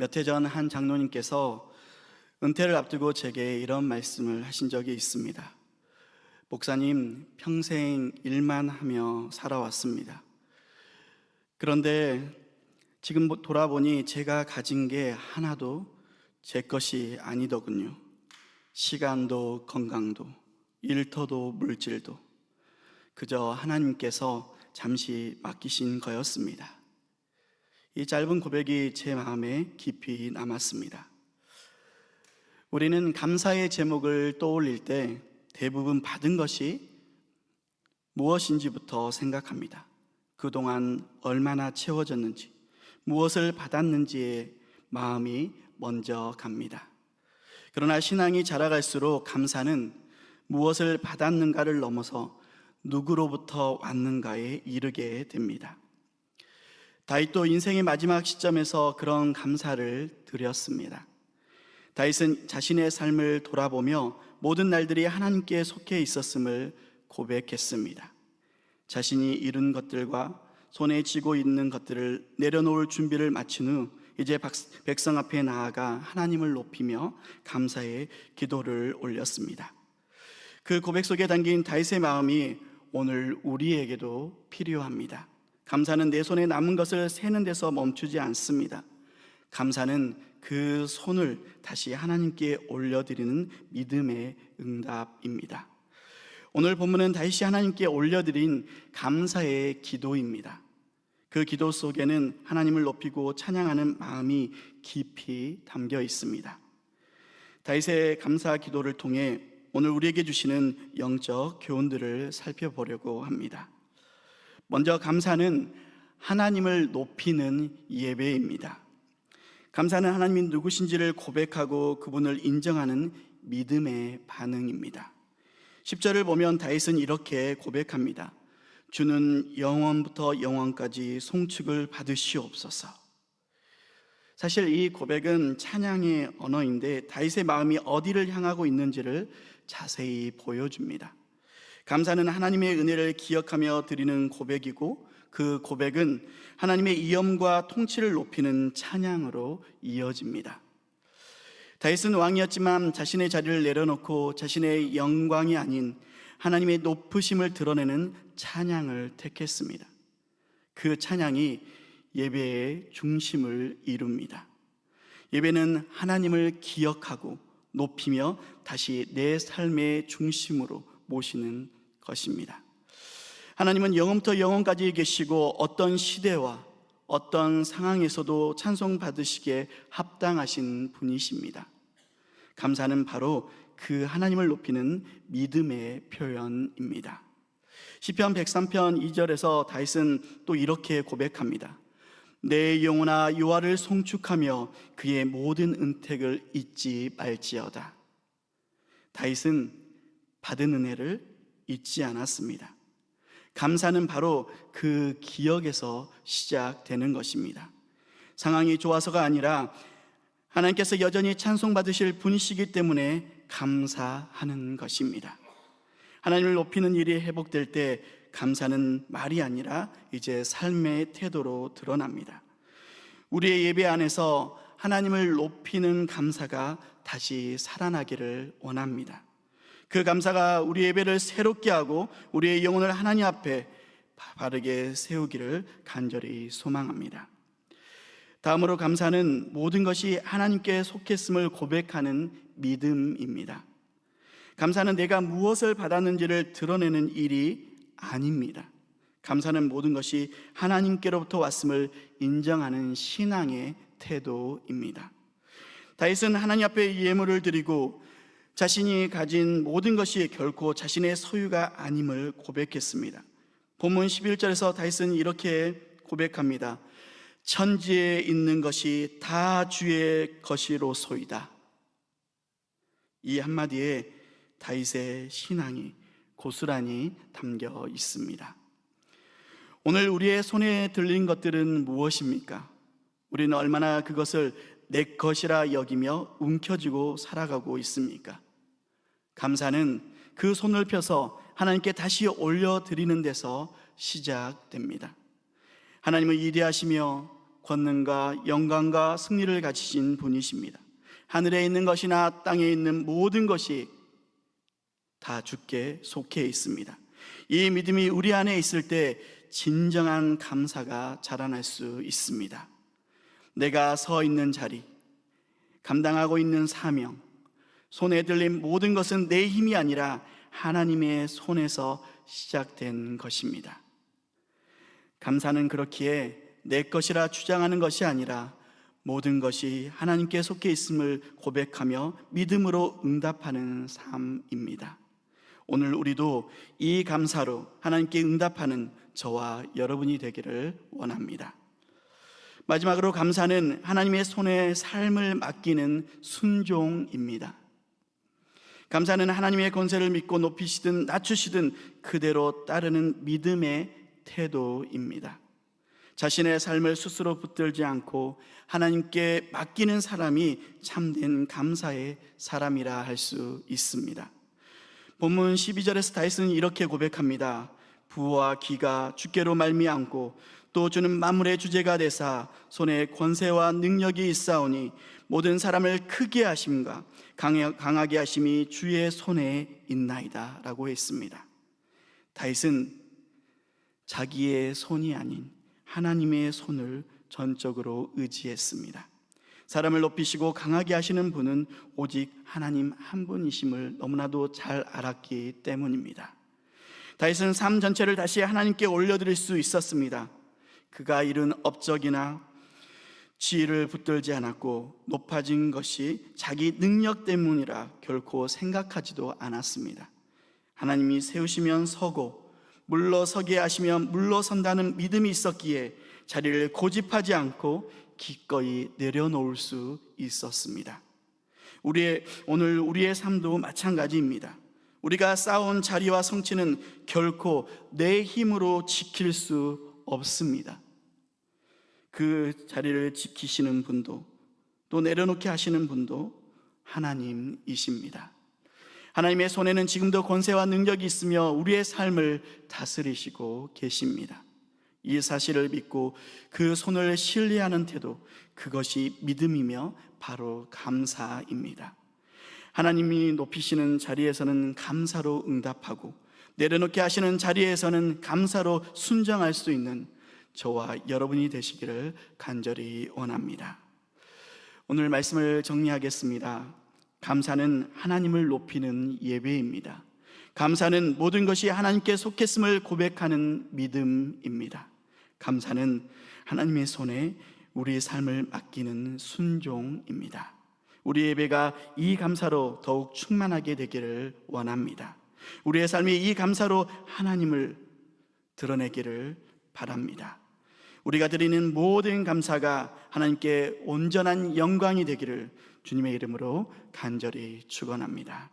몇 해 전 한 장로님께서 은퇴를 앞두고 제게 이런 말씀을 하신 적이 있습니다. 목사님, 평생 일만 하며 살아왔습니다. 그런데 지금 뭐 돌아보니 제가 가진 게 하나도 제 것이 아니더군요. 시간도 건강도 일터도 물질도 그저 하나님께서 잠시 맡기신 거였습니다. 이 짧은 고백이 제 마음에 깊이 남았습니다. 우리는 감사의 제목을 떠올릴 때 대부분 받은 것이 무엇인지부터 생각합니다. 그동안 얼마나 채워졌는지, 무엇을 받았는지에 마음이 먼저 갑니다. 그러나 신앙이 자라갈수록 감사는 무엇을 받았는가를 넘어서 누구로부터 왔는가에 이르게 됩니다. 다윗도 인생의 마지막 시점에서 그런 감사를 드렸습니다. 다윗은 자신의 삶을 돌아보며 모든 날들이 하나님께 속해 있었음을 고백했습니다. 자신이 이룬 것들과 손에 쥐고 있는 것들을 내려놓을 준비를 마친 후 이제 백성 앞에 나아가 하나님을 높이며 감사의 기도를 올렸습니다. 그 고백 속에 담긴 다윗의 마음이 오늘 우리에게도 필요합니다. 감사는 내 손에 남은 것을 세는 데서 멈추지 않습니다. 감사는 그 손을 다시 하나님께 올려드리는 믿음의 응답입니다. 오늘 본문은 다시 하나님께 올려드린 감사의 기도입니다. 그 기도 속에는 하나님을 높이고 찬양하는 마음이 깊이 담겨 있습니다. 다윗의 감사 기도를 통해 오늘 우리에게 주시는 영적 교훈들을 살펴보려고 합니다. 먼저 감사는 하나님을 높이는 예배입니다. 감사는 하나님이 누구신지를 고백하고 그분을 인정하는 믿음의 반응입니다. 10절을 보면 다윗은 이렇게 고백합니다. 주는 영원부터 영원까지 송축을 받으시옵소서. 사실 이 고백은 찬양의 언어인데 다윗의 마음이 어디를 향하고 있는지를 자세히 보여줍니다. 감사는 하나님의 은혜를 기억하며 드리는 고백이고 그 고백은 하나님의 이엄과 통치를 높이는 찬양으로 이어집니다. 다윗은 왕이었지만 자신의 자리를 내려놓고 자신의 영광이 아닌 하나님의 높으심을 드러내는 찬양을 택했습니다. 그 찬양이 예배의 중심을 이룹니다. 예배는 하나님을 기억하고 높이며 다시 내 삶의 중심으로 모시는 것입니다. 하나님은 영원부터 영원까지 계시고 어떤 시대와 어떤 상황에서도 찬송 받으시기에 합당하신 분이십니다. 감사는 바로 그 하나님을 높이는 믿음의 표현입니다. 시편 103편 2절에서 다윗은 또 이렇게 고백합니다. 내 영혼아 여호와를 송축하며 그의 모든 은택을 잊지 말지어다. 다윗은 받은 은혜를 잊지 않았습니다. 감사는 바로 그 기억에서 시작되는 것입니다. 상황이 좋아서가 아니라 하나님께서 여전히 찬송받으실 분이시기 때문에 감사하는 것입니다. 하나님을 높이는 일이 회복될 때 감사는 말이 아니라 이제 삶의 태도로 드러납니다. 우리의 예배 안에서 하나님을 높이는 감사가 다시 살아나기를 원합니다. 그 감사가 우리 예배를 새롭게 하고 우리의 영혼을 하나님 앞에 바르게 세우기를 간절히 소망합니다. 다음으로 감사는 모든 것이 하나님께 속했음을 고백하는 믿음입니다. 감사는 내가 무엇을 받았는지를 드러내는 일이 아닙니다. 감사는 모든 것이 하나님께로부터 왔음을 인정하는 신앙의 태도입니다. 다윗은 하나님 앞에 예물을 드리고 자신이 가진 모든 것이 결코 자신의 소유가 아님을 고백했습니다. 본문 11절에서 다윗은 이렇게 고백합니다. 천지에 있는 것이 다 주의 것이로소이다. 이 한마디에 다윗의 신앙이 고스란히 담겨 있습니다. 오늘 우리의 손에 들린 것들은 무엇입니까? 우리는 얼마나 그것을 내 것이라 여기며 움켜쥐고 살아가고 있습니까? 감사는 그 손을 펴서 하나님께 다시 올려드리는 데서 시작됩니다. 하나님은 이대하시며 권능과 영광과 승리를 가지신 분이십니다. 하늘에 있는 것이나 땅에 있는 모든 것이 다 주께 속해 있습니다. 이 믿음이 우리 안에 있을 때 진정한 감사가 자라날 수 있습니다. 내가 서 있는 자리, 감당하고 있는 사명, 손에 들린 모든 것은 내 힘이 아니라 하나님의 손에서 시작된 것입니다. 감사는 그렇기에 내 것이라 주장하는 것이 아니라 모든 것이 하나님께 속해 있음을 고백하며 믿음으로 응답하는 삶입니다. 오늘 우리도 이 감사로 하나님께 응답하는 저와 여러분이 되기를 원합니다. 마지막으로 감사는 하나님의 손에 삶을 맡기는 순종입니다. 감사는 하나님의 권세를 믿고 높이시든 낮추시든 그대로 따르는 믿음의 태도입니다. 자신의 삶을 스스로 붙들지 않고 하나님께 맡기는 사람이 참된 감사의 사람이라 할 수 있습니다. 본문 12절에서 다윗은 이렇게 고백합니다. 부와 기가 주께로 말미암고 또 주는 만물의 주제가 되사 손에 권세와 능력이 있사오니 모든 사람을 크게 하심과 강하게 하심이 주의 손에 있나이다 라고 했습니다. 다윗은 자기의 손이 아닌 하나님의 손을 전적으로 의지했습니다. 사람을 높이시고 강하게 하시는 분은 오직 하나님 한 분이심을 너무나도 잘 알았기 때문입니다. 다윗은 삶 전체를 다시 하나님께 올려드릴 수 있었습니다. 그가 이룬 업적이나 지위를 붙들지 않았고 높아진 것이 자기 능력 때문이라 결코 생각하지도 않았습니다. 하나님이 세우시면 서고 물러서게 하시면 물러선다는 믿음이 있었기에 자리를 고집하지 않고 기꺼이 내려놓을 수 있었습니다. 우리의 오늘 우리의 삶도 마찬가지입니다. 우리가 쌓아온 자리와 성취는 결코 내 힘으로 지킬 수 없습니다. 그 자리를 지키시는 분도 또 내려놓게 하시는 분도 하나님이십니다. 하나님의 손에는 지금도 권세와 능력이 있으며 우리의 삶을 다스리시고 계십니다. 이 사실을 믿고 그 손을 신뢰하는 태도, 그것이 믿음이며 바로 감사입니다. 하나님이 높이시는 자리에서는 감사로 응답하고 내려놓게 하시는 자리에서는 감사로 순정할 수 있는 저와 여러분이 되시기를 간절히 원합니다. 오늘 말씀을 정리하겠습니다. 감사는 하나님을 높이는 예배입니다. 감사는 모든 것이 하나님께 속했음을 고백하는 믿음입니다. 감사는 하나님의 손에 우리의 삶을 맡기는 순종입니다. 우리 예배가 이 감사로 더욱 충만하게 되기를 원합니다. 우리의 삶이 이 감사로 하나님을 드러내기를 바랍니다. 우리가 드리는 모든 감사가 하나님께 온전한 영광이 되기를 주님의 이름으로 간절히 축원합니다.